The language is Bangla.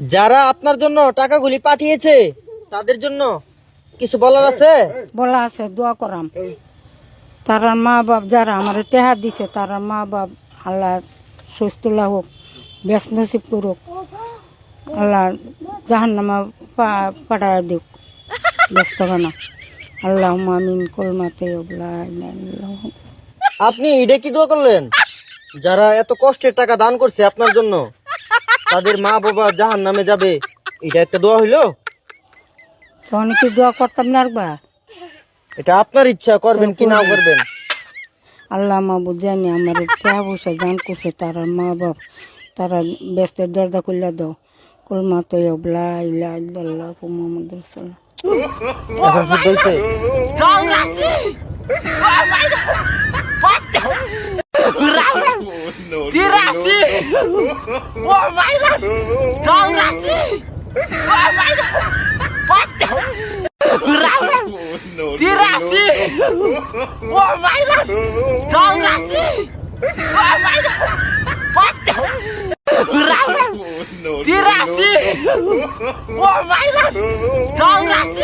যারা আপনার জন্য টাকাগুলি পাঠিয়েছে তাদের জন্য কিছু বলার আছে? বলা আছে দোয়া করাম। তারা মা বাপ যারা আমার টেহা দিছে তারা মা বাপ আল্লাহ সুস্থ হোক বেশ নসিব করুক আল্লাহ জাহান নামা পাঠায় দিক। ব্যস্ত না। আল্লাহ আমিন কলমাতে আপনি এটা কি দোয়া করলেন? যারা এত কষ্টের টাকা দান করছে আপনার জন্য তাদের মা বাবা জাহান নামে যাবে। এটা একটা দোয়া হইল? তখন কি দোয়া করতাম না একবার এটা আপনার ইচ্ছা করবেন কি নাও করবেন? আল্লাহ মাহবুদ জানি আমার টেহা পয়সা দান করছে তারা মা বাপ তারা ব্যস্তের দরজা খুলে দাও। কলমা তো ইলা ইল্লাল্লাহ মুহাম্মদ রাসূলুল্লাহ। এখন nggak sih? Wah mainan, tau nggak sih? Wah mainan, ramen, tirasi, wah mainan, tau nggak sih? Wah mainan, ramen, tirasi, wah mainan, tau nggak sih?